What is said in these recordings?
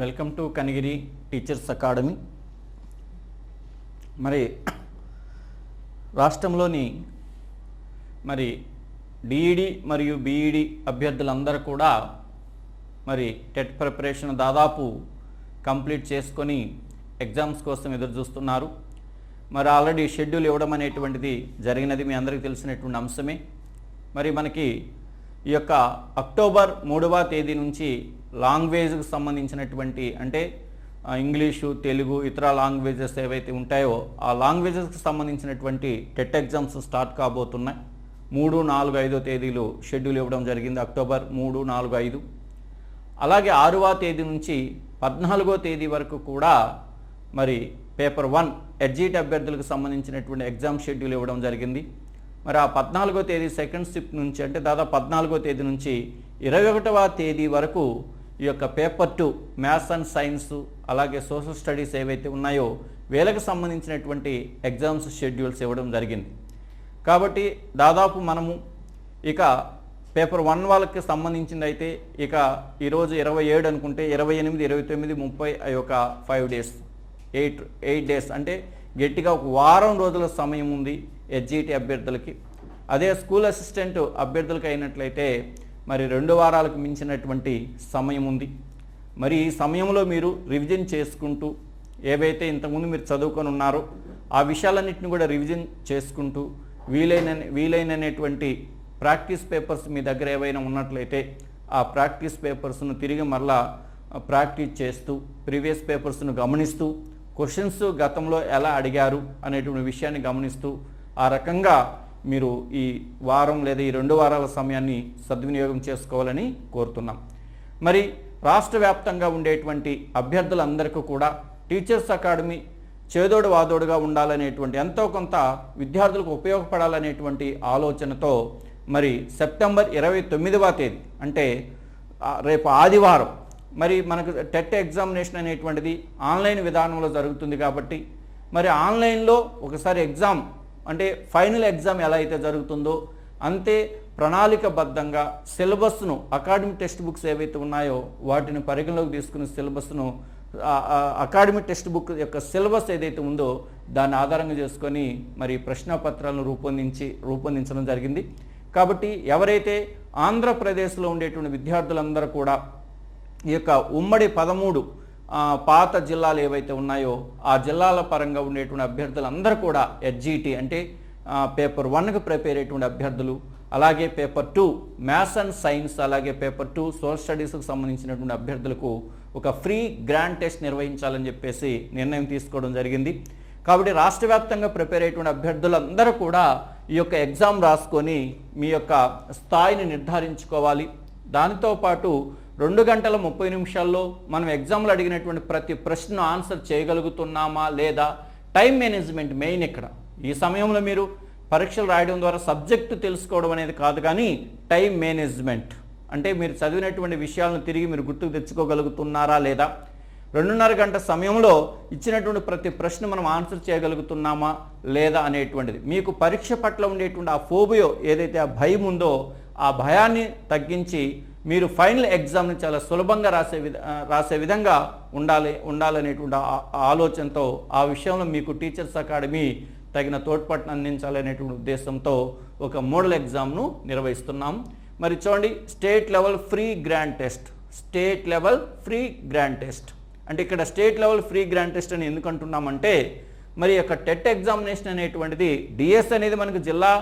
Welcome to Kanigiri teachers academy. మరి రాష్ట్రంలోని మరి డిఈడి మరియు బీఈడి అభ్యర్థులందరూ కూడా మరి టెట్ ప్రిపరేషన్ దాదాపు కంప్లీట్ చేసుకొని ఎగ్జామ్స్ కోసం ఎదురు చూస్తున్నారు మరి ఆల్రెడీ షెడ్యూల్ ఇవ్వడం అనేటువంటిది జరిగినది మీ అందరికీ తెలిసినటువంటి అంశమే. మరి మనకి ఈ యొక్క అక్టోబర్ మూడవ తేదీ నుంచి లాంగ్వేజ్కి సంబంధించినటువంటి అంటే ఇంగ్లీషు తెలుగు ఇతర లాంగ్వేజెస్ ఏవైతే ఉంటాయో ఆ లాంగ్వేజెస్కి సంబంధించినటువంటి టెట్ ఎగ్జామ్స్ స్టార్ట్ కాబోతున్నాయి. మూడు నాలుగు ఐదో తేదీలు షెడ్యూల్ ఇవ్వడం జరిగింది అక్టోబర్ మూడు నాలుగు ఐదు. అలాగే ఆరవ తేదీ నుంచి పద్నాలుగో తేదీ వరకు కూడా మరి పేపర్ వన్ ఎడ్జీట్ అభ్యర్థులకు సంబంధించినటువంటి ఎగ్జామ్ షెడ్యూల్ ఇవ్వడం జరిగింది. మరి ఆ పద్నాలుగో తేదీ సెకండ్ షిఫ్ట్ నుంచి అంటే దాదాపు పద్నాలుగో తేదీ నుంచి ఇరవై ఒకటవ తేదీ వరకు ఈ యొక్క paper two maths and science అలాగే సోషల్ స్టడీస్ ఏవైతే ఉన్నాయో వీళ్ళకి సంబంధించినటువంటి ఎగ్జామ్స్ షెడ్యూల్స్ ఇవ్వడం జరిగింది. కాబట్టి దాదాపు మనము ఇక పేపర్ వన్ వాళ్ళకి సంబంధించింది అయితే ఇక ఈరోజు ఇరవై ఏడు అనుకుంటే ఇరవై ఎనిమిది ఇరవై తొమ్మిది ముప్పై ఆ యొక్క five days eight eight days అంటే గట్టిగా ఒక వారం రోజుల సమయం ఉంది ఎస్జిటి అభ్యర్థులకి. అదే స్కూల్ అసిస్టెంట్ అభ్యర్థులకి అయినట్లయితే మరి రెండు వారాలకు మించినటువంటి సమయం ఉంది. మరి ఈ సమయంలో మీరు రివిజన్ చేసుకుంటూ ఏవైతే ఇంతకుముందు మీరు చదువుకొని ఉన్నారో ఆ విషయాలన్నింటిని కూడా రివిజన్ చేసుకుంటూ వీలైన వీలైనటువంటి ప్రాక్టీస్ పేపర్స్ మీ దగ్గర ఏవైనా ఉన్నట్లయితే ఆ ప్రాక్టీస్ పేపర్స్ను తిరిగి మరలా ప్రాక్టీస్ చేస్తూ ప్రీవియస్ పేపర్స్ను గమనిస్తూ క్వశ్చన్స్ గతంలో ఎలా అడిగారు అనేటువంటి విషయాన్ని గమనిస్తూ ఆ రకంగా మీరు ఈ వారం లేదా ఈ రెండు వారాల సమయాన్ని సద్వినియోగం చేసుకోవాలని కోరుతున్నాం. మరి రాష్ట్ర వ్యాప్తంగా ఉండేటువంటి అభ్యర్థులందరికీ కూడా టీచర్స్ అకాడమీ చేదోడు వాదోడుగా ఉండాలనేటువంటి ఎంతో కొంత విద్యార్థులకు ఉపయోగపడాలనేటువంటి ఆలోచనతో మరి సెప్టెంబర్ ఇరవై తొమ్మిదవ తేదీ అంటే రేపు ఆదివారం మరి మనకు టెట్ ఎగ్జామినేషన్ అనేటువంటిది ఆన్లైన్ విధానంలో జరుగుతుంది కాబట్టి మరి ఆన్లైన్లో ఒకసారి ఎగ్జామ్ అంటే ఫైనల్ ఎగ్జామ్ ఎలా అయితే జరుగుతుందో అంతే ప్రణాళికబద్ధంగా సిలబస్ను అకాడమిక్ టెక్స్ట్ బుక్స్ ఏవైతే ఉన్నాయో వాటిని పరిగణలోకి తీసుకుని సిలబస్ను అకాడమిక్ టెక్స్ట్ బుక్ యొక్క సిలబస్ ఏదైతే ఉందో దాన్ని ఆధారంగా చేసుకొని మరి ప్రశ్నపత్రాలను రూపొందించి రూపొందించడం జరిగింది. కాబట్టి ఎవరైతే ఆంధ్రప్రదేశ్లో ఉండేటువంటి విద్యార్థులందరూ కూడా ఈ యొక్క ఉమ్మడి పదమూడు పాత జిల్లాలు ఏవైతే ఉన్నాయో ఆ జిల్లాల పరంగా ఉండేటువంటి అభ్యర్థులందరూ కూడా హెచ్జిటి అంటే పేపర్ వన్కి ప్రిపేర్ అయ్యేటువంటి అభ్యర్థులు అలాగే paper two maths and science అలాగే పేపర్ టూ సోషల్ స్టడీస్కు సంబంధించినటువంటి అభ్యర్థులకు ఒక ఫ్రీ గ్రాండ్ టెస్ట్ నిర్వహించాలని చెప్పేసి నిర్ణయం తీసుకోవడం జరిగింది. కాబట్టి రాష్ట్ర వ్యాప్తంగా ప్రిపేర్ అయ్యేటువంటి అభ్యర్థులందరూ కూడా ఈ యొక్క ఎగ్జామ్ రాసుకొని మీ యొక్క స్థాయిని నిర్ధారించుకోవాలి. దానితో పాటు రెండు గంటల ముప్పై నిమిషాల్లో మనం ఎగ్జామ్లో అడిగినటువంటి ప్రతి ప్రశ్న ఆన్సర్ చేయగలుగుతున్నామా లేదా? టైం మేనేజ్మెంట్ మెయిన్ ఇక్కడ. ఈ సమయంలో మీరు పరీక్షలు రాయడం ద్వారా సబ్జెక్టు తెలుసుకోవడం అనేది కాదు కానీ టైం మేనేజ్మెంట్. అంటే మీరు చదివినటువంటి విషయాలను తిరిగి మీరు గుర్తుకు తెచ్చుకోగలుగుతున్నారా లేదా? రెండున్నర గంట సమయంలో ఇచ్చినటువంటి ప్రతి ప్రశ్న మనం ఆన్సర్ చేయగలుగుతున్నామా లేదా అనేటువంటిది. మీకు పరీక్ష పట్ల ఉండేటువంటి ఆ ఫోబియో ఏదైతే ఆ భయం ఉందో ఆ భయాన్ని తగ్గించి మీరు ఫైనల్ ఎగ్జామ్ని చాలా సులభంగా రాసే విధ రాసే విధంగా ఉండాలి ఉండాలనేటువంటి ఆలోచనతో ఆ విషయంలో మీకు టీచర్స్ అకాడమీ తగిన తోడ్పాటును అందించాలనేటువంటి ఉద్దేశంతో ఒక మోడల్ ఎగ్జామ్ను నిర్వహిస్తున్నాం. మరి చూడండి state level free grand test state level free grand test. అంటే ఇక్కడ state level free grand test అని ఎందుకు అంటున్నామంటే మరి యొక్క టెట్ ఎగ్జామినేషన్ అనేటువంటిది డిఎస్ అనేది మనకు జిల్లా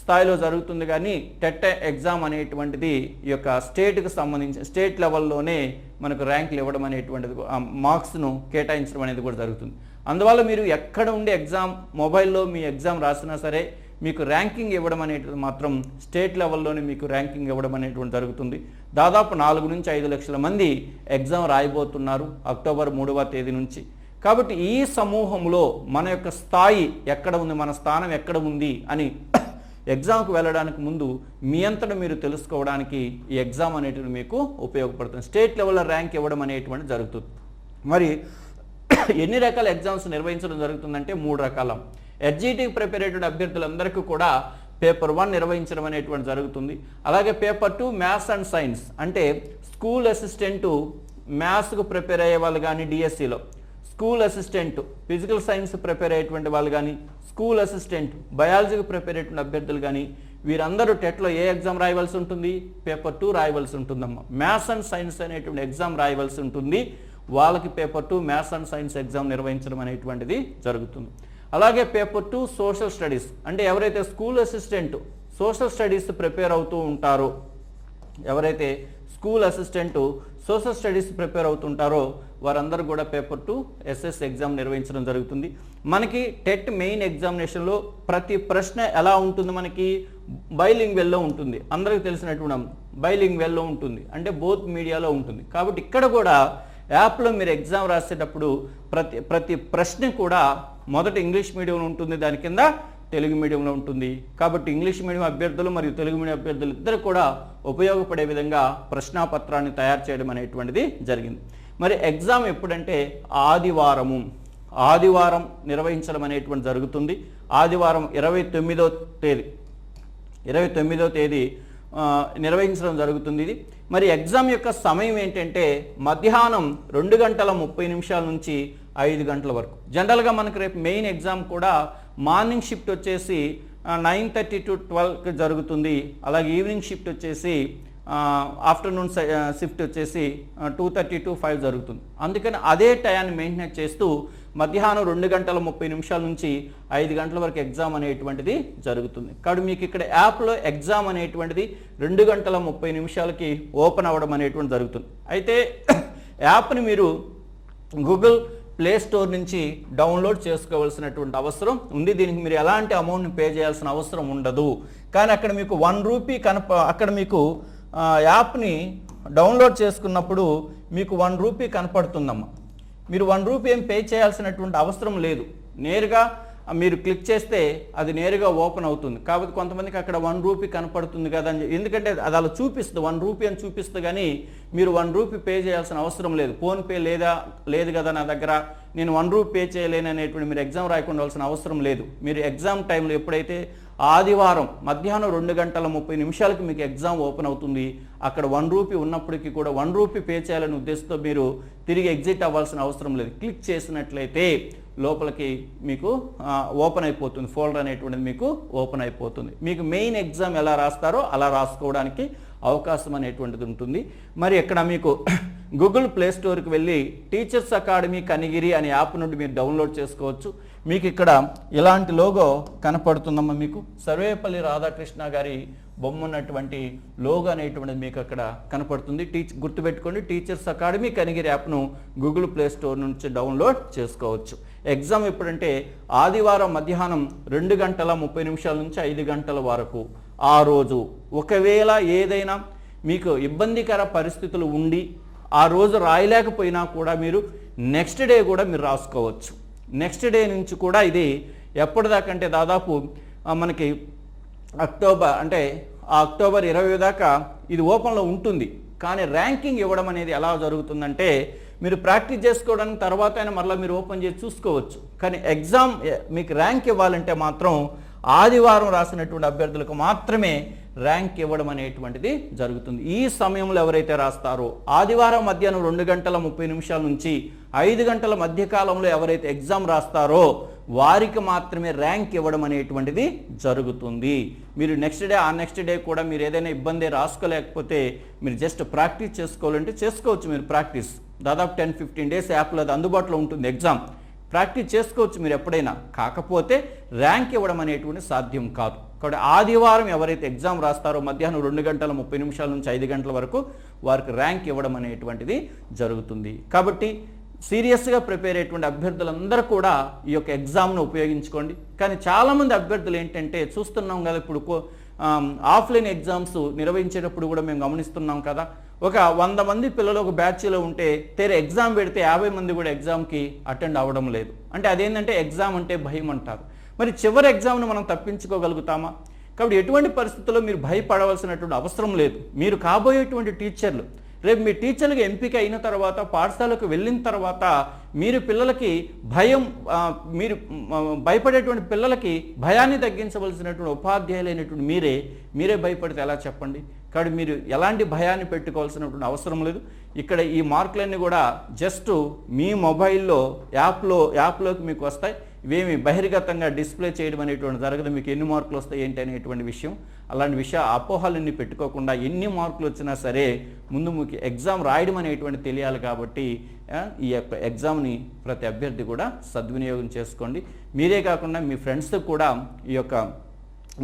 స్థాయిలో జరుగుతుంది కానీ టెట్ ఎగ్జామ్ అనేటువంటిది ఈ యొక్క స్టేట్కి సంబంధించి స్టేట్ లెవెల్లోనే మనకు ర్యాంకులు ఇవ్వడం అనేటువంటిది మార్క్స్ను కేటాయించడం అనేది కూడా జరుగుతుంది. అందువల్ల మీరు ఎక్కడ ఉండి ఎగ్జామ్ మొబైల్లో మీ ఎగ్జామ్ రాసినా సరే మీకు ర్యాంకింగ్ ఇవ్వడం అనేటిది మాత్రం స్టేట్ లెవెల్లోనే మీకు ర్యాంకింగ్ ఇవ్వడం అనేటువంటి జరుగుతుంది. దాదాపు నాలుగు నుంచి ఐదు లక్షల మంది ఎగ్జామ్ రాయబోతున్నారు అక్టోబర్ మూడవ తేదీ నుంచి. కాబట్టి ఈ సమూహంలో మన యొక్క స్థాయి ఎక్కడ ఉంది మన స్థానం ఎక్కడ ఉంది అని ఎగ్జామ్కి వెళ్ళడానికి ముందు మీ అంతటా మీరు తెలుసుకోవడానికి ఈ ఎగ్జామ్ అనేటువంటి మీకు ఉపయోగపడుతుంది. స్టేట్ లెవెల్లో ర్యాంక్ ఇవ్వడం అనేటువంటి జరుగుతుంది. మరి ఎన్ని రకాల ఎగ్జామ్స్ నిర్వహించడం జరుగుతుందంటే మూడు రకాల. ఎడ్జిటీకి ప్రిపేర్ అయ్యేటువంటి అభ్యర్థులందరికీ కూడా పేపర్ వన్ నిర్వహించడం అనేటువంటి జరుగుతుంది. అలాగే paper two maths and science అంటే స్కూల్ అసిస్టెంటు మ్యాథ్స్కు ప్రిపేర్ అయ్యే వాళ్ళు కానీ డిఎస్సిలో. School assistant physical science prepare అయ్యేటువంటి వాళ్ళు కానీ స్కూల్ అసిస్టెంట్ బయాలజీకి ప్రిపేర్ అయ్యేటువంటి అభ్యర్థులు కానీ వీరందరూ టెట్లో ఏ ఎగ్జామ్ రాయవలసి ఉంటుంది? పేపర్ టూ రాయవలసి ఉంటుందమ్మా. మ్యాథ్స్ అండ్ సైన్స్ అనేటువంటి ఎగ్జామ్ రాయవలసి ఉంటుంది. వాళ్ళకి paper two maths and science exam నిర్వహించడం అనేటువంటిది జరుగుతుంది. అలాగే పేపర్ టూ సోషల్ స్టడీస్. అంటే ఎవరైతే school assistant social studies prepare అవుతూ ఉంటారో ఎవరైతే school assistant social studies prepare అవుతుంటారో వారందరూ కూడా పేపర్ టు ఎస్ఎస్ ఎగ్జామ్ నిర్వహించడం జరుగుతుంది. మనకి టెట్ మెయిన్ ఎగ్జామినేషన్లో ప్రతి ప్రశ్న ఎలా ఉంటుంది మనకి? బైలింగ్ వెల్లో ఉంటుంది. అందరికీ తెలిసినటువంటి బైలింగ్ వెల్లో ఉంటుంది. అంటే బోత్ మీడియాలో ఉంటుంది. కాబట్టి ఇక్కడ కూడా యాప్లో మీరు ఎగ్జామ్ రాసేటప్పుడు ప్రతి ప్రతి ప్రశ్న కూడా మొదట ఇంగ్లీష్ మీడియంలో ఉంటుంది. దాని కింద తెలుగు మీడియంలో ఉంటుంది. కాబట్టి ఇంగ్లీష్ మీడియం అభ్యర్థులు మరియు తెలుగు మీడియం అభ్యర్థులు ఇద్దరు కూడా ఉపయోగపడే విధంగా ప్రశ్నాపత్రాన్ని తయారు చేయడం అనేటువంటిది జరిగింది. మరి ఎగ్జామ్ ఎప్పుడంటే ఆదివారము. ఆదివారం నిర్వహించడం అనేటువంటి జరుగుతుంది. ఆదివారం ఇరవై తొమ్మిదో తేదీ. ఇరవై తొమ్మిదో తేదీ నిర్వహించడం జరుగుతుంది ఇది. మరి ఎగ్జామ్ యొక్క సమయం ఏంటంటే మధ్యాహ్నం రెండు గంటల ముప్పై నిమిషాల నుంచి ఐదు గంటల వరకు. జనరల్గా మనకు రేపు మెయిన్ ఎగ్జామ్ కూడా మార్నింగ్ షిఫ్ట్ వచ్చేసి నైన్ థర్టీ టు ట్వెల్వ్కి జరుగుతుంది. అలాగే ఈవినింగ్ షిఫ్ట్ వచ్చేసి ఆఫ్టర్నూన్ షిఫ్ట్ వచ్చేసి టూ థర్టీ టు ఫైవ్ జరుగుతుంది. అందుకని అదే టయాన్ని మెయింటైన్ చేస్తూ మధ్యాహ్నం రెండు గంటల ముప్పై నిమిషాల నుంచి ఐదు గంటల వరకు ఎగ్జామ్ అనేటువంటిది జరుగుతుంది. కాబట్టి మీకు ఇక్కడ యాప్లో ఎగ్జామ్ అనేటువంటిది రెండు గంటల ముప్పై నిమిషాలకి ఓపెన్ అవ్వడం అనేటువంటి జరుగుతుంది. అయితే యాప్ని మీరు గూగుల్ ప్లే స్టోర్ నుంచి డౌన్లోడ్ చేసుకోవాల్సినటువంటి అవసరం ఉంది. దీనికి మీరు ఎలాంటి అమౌంట్ని పే చేయాల్సిన అవసరం ఉండదు. కానీ అక్కడ మీకు వన్ రూపీ కనప అక్కడ మీకు యాప్ని డౌన్లోడ్ చేసుకున్నప్పుడు మీకు వన్ రూపీ కనపడుతుందమ్మా. మీరు వన్ రూపీ ఏం పే చేయాల్సినటువంటి అవసరం లేదు. నేరుగా మీరు క్లిక్ చేస్తే అది నేరుగా ఓపెన్ అవుతుంది. కాబట్టి కొంతమందికి అక్కడ వన్ రూపీ కనపడుతుంది కదా అని ఎందుకంటే అది అలా చూపిస్తుంది వన్ రూపీ అని చూపిస్తుంది కానీ మీరు వన్ రూపీ పే చేయాల్సిన అవసరం లేదు. ఫోన్పే లేదా లేదు కదా నా దగ్గర నేను వన్ రూపీ పే చేయలేను అనేటువంటి మీరు ఎగ్జామ్ రాయకుండా అవసరం లేదు. మీరు ఎగ్జామ్ టైంలో ఎప్పుడైతే ఆదివారం మధ్యాహ్నం రెండు గంటల ముప్పై నిమిషాలకు మీకు ఎగ్జామ్ ఓపెన్ అవుతుంది అక్కడ వన్ రూపీ ఉన్నప్పటికీ కూడా వన్ రూపీ పే చేయాలనే ఉద్దేశంతో మీరు తిరిగి ఎగ్జిట్ అవ్వాల్సిన అవసరం లేదు. క్లిక్ చేసినట్లయితే లోపలికి మీకు ఓపెన్ అయిపోతుంది. ఫోల్డర్ అనేటువంటిది మీకు ఓపెన్ అయిపోతుంది. మీకు మెయిన్ ఎగ్జామ్ ఎలా రాస్తారో అలా రాసుకోవడానికి అవకాశం అనేటువంటిది ఉంటుంది. మరి ఇక్కడ మీకు గూగుల్ ప్లే స్టోర్కి వెళ్ళి టీచర్స్ అకాడమీ కనిగిరి అనే యాప్ నుండి మీరు డౌన్లోడ్ చేసుకోవచ్చు. మీకు ఇక్కడ ఇలాంటి లోగో కనపడుతుందమ్మా మీకు. సర్వేపల్లి రాధాకృష్ణ గారి బొమ్మ ఉన్నటువంటి లోగో అనేటువంటిది మీకు అక్కడ కనపడుతుంది. టీచ్ గుర్తుపెట్టుకోండి టీచర్స్ అకాడమీ కనిగిరి యాప్ను గూగుల్ ప్లే స్టోర్ నుంచి డౌన్లోడ్ చేసుకోవచ్చు. ఎగ్జామ్ ఎప్పుడంటే ఆదివారం మధ్యాహ్నం రెండు గంటల ముప్పై నిమిషాల నుంచి ఐదు గంటల వరకు. ఆ రోజు ఒకవేళ ఏదైనా మీకు ఇబ్బందికర పరిస్థితులు ఉండి ఆ రోజు రాయలేకపోయినా కూడా మీరు నెక్స్ట్ డే కూడా మీరు రాసుకోవచ్చు. నెక్స్ట్ డే నుంచి కూడా ఇది ఎప్పటిదాకంటే దాదాపు మనకి అక్టోబర్ అంటే అక్టోబర్ ఇరవై దాకా ఇది ఓపెన్లో ఉంటుంది. కానీ ర్యాంకింగ్ ఇవ్వడం అనేది ఎలా జరుగుతుందంటే మీరు ప్రాక్టీస్ చేసుకోవడానికి తర్వాత అయినా మరలా మీరు ఓపెన్ చేసి చూసుకోవచ్చు. కానీ ఎగ్జామ్ మీకు ర్యాంక్ ఇవ్వాలంటే మాత్రం ఆదివారం రాసినటువంటి అభ్యర్థులకు మాత్రమే ర్యాంక్ ఇవ్వడం అనేటువంటిది జరుగుతుంది. ఈ సమయంలో ఎవరైతే రాస్తారో ఆదివారం మధ్యాహ్నం రెండు గంటల ముప్పై నిమిషాల నుంచి ఐదు గంటల మధ్యకాలంలో ఎవరైతే ఎగ్జామ్ రాస్తారో వారికి మాత్రమే ర్యాంక్ ఇవ్వడం అనేటువంటిది జరుగుతుంది. మీరు నెక్స్ట్ డే ఆ నెక్స్ట్ డే కూడా మీరు ఏదైనా ఇబ్బంది రాసుకోలేకపోతే మీరు జస్ట్ ప్రాక్టీస్ చేసుకోవాలంటే చేసుకోవచ్చు మీరు ప్రాక్టీస్. దాదాపు టెన్ ఫిఫ్టీన్ డేస్ యాప్లో అది అందుబాటులో ఉంటుంది ఎగ్జామ్. ప్రాక్టీస్ చేసుకోవచ్చు మీరు ఎప్పుడైనా. కాకపోతే ర్యాంక్ ఇవ్వడం అనేటువంటి సాధ్యం కాదు. కాబట్టి ఆదివారం ఎవరైతే ఎగ్జామ్ రాస్తారో మధ్యాహ్నం రెండు గంటల ముప్పై నిమిషాల నుంచి ఐదు గంటల వరకు వారికి ర్యాంక్ ఇవ్వడం అనేటువంటిది జరుగుతుంది. కాబట్టి సీరియస్గా ప్రిపేర్ అయ్యేటువంటి అభ్యర్థులందరూ కూడా ఈ యొక్క ఎగ్జామ్ను ఉపయోగించుకోండి. కానీ చాలామంది అభ్యర్థులు ఏంటంటే చూస్తున్నాం కదా ఇప్పుడు కో- ఆఫ్లైన్ ఎగ్జామ్స్ నిర్వహించేటప్పుడు కూడా మేము గమనిస్తున్నాం కదా. ఒక వంద మంది పిల్లలు ఒక బ్యాచ్లో ఉంటే తెర ఎగ్జామ్ పెడితే యాభై మంది కూడా ఎగ్జామ్కి అటెండ్ అవ్వడం లేదు. అంటే అదేంటంటే ఎగ్జామ్ అంటే భయం అంటారు. మరి చివరి ఎగ్జామ్ను మనం తప్పించుకోగలుగుతామా? కాబట్టి ఎటువంటి పరిస్థితుల్లో మీరు భయపడవలసినటువంటి అవసరం లేదు. మీరు కాబోయేటువంటి టీచర్లు. రేపు మీ టీచర్లకు ఎంపిక అయిన తర్వాత పాఠశాలకు వెళ్ళిన తర్వాత మీరు పిల్లలకి భయం మీరు భయపడేటువంటి పిల్లలకి భయాన్ని తగ్గించవలసినటువంటి ఉపాధ్యాయులైనటువంటి మీరే మీరే భయపడితే ఎలా చెప్పండి? కాబట్టి మీరు ఎలాంటి భయాన్ని పెట్టుకోవాల్సినటువంటి అవసరం లేదు. ఇక్కడ ఈ మార్కులన్నీ కూడా జస్ట్ మీ మొబైల్లో యాప్లో యాప్లోకి మీకు వస్తాయి. ఇవేమి బహిర్గతంగా డిస్ప్లే చేయడం అనేటువంటి జరగదు. మీకు ఎన్ని మార్కులు వస్తాయి ఏంటి అనేటువంటి విషయం. అలాంటి విషయ అపోహలన్నీ పెట్టుకోకుండా ఎన్ని మార్కులు వచ్చినా సరే ముందు మీకు ఎగ్జామ్ రాయడం అనేటువంటి తెలియాలి కాబట్టి ఈ యొక్క ఎగ్జామ్ని ప్రతి అభ్యర్థి కూడా సద్వినియోగం చేసుకోండి. మీరే కాకుండా మీ ఫ్రెండ్స్తో కూడా ఈ యొక్క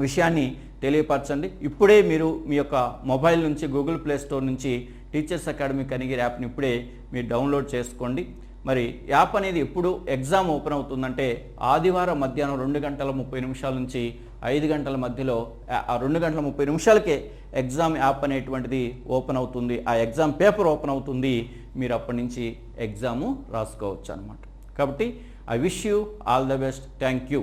విషయాన్ని తెలియపరచండి. ఇప్పుడే మీరు మీ యొక్క మొబైల్ నుంచి గూగుల్ ప్లే స్టోర్ నుంచి టీచర్స్ అకాడమీ కనిగిరి యాప్ని ఇప్పుడే మీరు డౌన్లోడ్ చేసుకోండి. మరి యాప్ అనేది ఎప్పుడు ఎగ్జామ్ ఓపెన్ అవుతుందంటే ఆదివారం మధ్యాహ్నం రెండు గంటల ముప్పై నిమిషాల నుంచి ఐదు గంటల మధ్యలో ఆ- రెండు గంటల ముప్పై నిమిషాలకే ఎగ్జామ్ యాప్ అనేటువంటిది ఓపెన్ అవుతుంది. ఆ ఎగ్జామ్ పేపర్ ఓపెన్ అవుతుంది. మీరు అప్పటి నుంచి ఎగ్జాము రాసుకోవచ్చు అనమాట కాబట్టి I wish you all the best. Thank you.